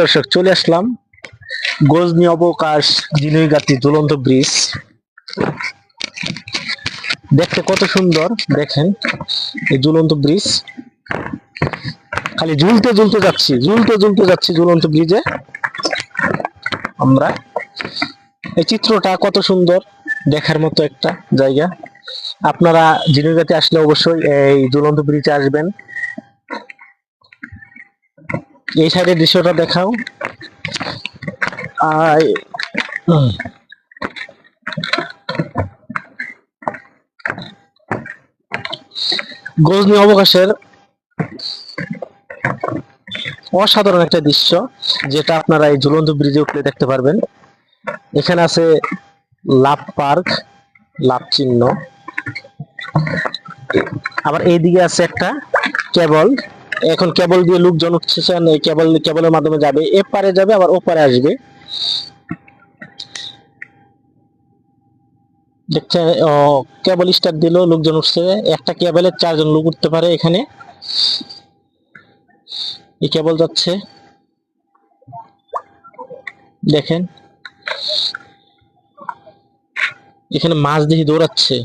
দর্শক, চলে আসলাম। গজনি অবকাশ জিনুইগাতি ঝুলন্ত ব্রিজ। দেখতে কত সুন্দর, দেখেন, এই ঝুলন্ত ব্রিজ। খালি ঝুলতে ঝুলতে যাচ্ছি, ঝুলতে ঝুলতে যাচ্ছি ঝুলন্ত ব্রিজে। আমরা, এই চিত্রটা কত সুন্দর, দেখার মতো একটা জায়গা। আপনারা জিনুইগাতে আসলে অবশ্যই এই ঝুলন্ত ব্রিজে আসবেন। এই সাইডের দৃশ্যটা দেখাও। আর গজনি অবকাশের অসাধারণ একটা দৃশ্য, যেটা আপনারা এই ঝুলন্ত ব্রিজে উঠলে দেখতে পারবেন। এখানে আছে লাভ পার্ক, লাভ চিহ্ন। আবার এইদিকে আছে একটা কেবল। এখন কেবল দিয়ে লোকজন উঠছেন এই কেবল কেবলের মাধ্যমে যাবে। এপারে যাবে আবার ওপারে আসবে। দেখছেন ও, কেবল স্টার্ট দিল লোকজন উঠছে। একটা কেবলে চারজন লোক উঠতে পারে এখানে। এই কেবল যাচ্ছে। দেখেন। এখানে মাছ দেখি দৌড়াচ্ছে।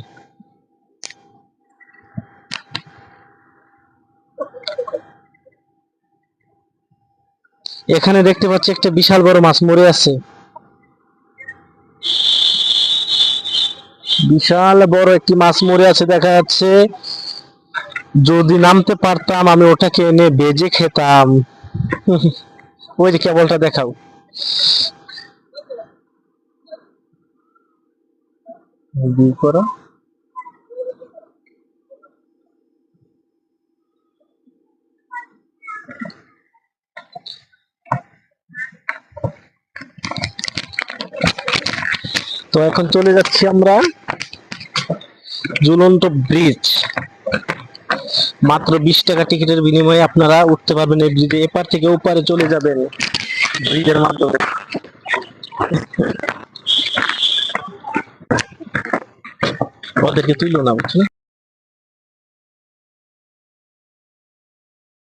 এখানে দেখতে পাচ্ছি একটা বিশাল বড় মাছ মরে আছে। বিশাল বড় একটি মাছ মরে আছে দেখা যাচ্ছে। যদি নামতে পারতাম আমি ওটাকে এনে বেজে খেতাম। ওই যে কেবলটা দেখাও। করো। তো এখন চলে যাচ্ছি আমরা ঝুলন্ত ব্রিজ। মাত্র বিশ টাকা টিকিটের বিনিময়ে আপনারা উঠতে পারবেন এই ব্রিজে। এপার থেকে ওপারে চলে যাবেন ব্রিজের মাধ্যমে। ওদেরকে তুলো না বুঝছ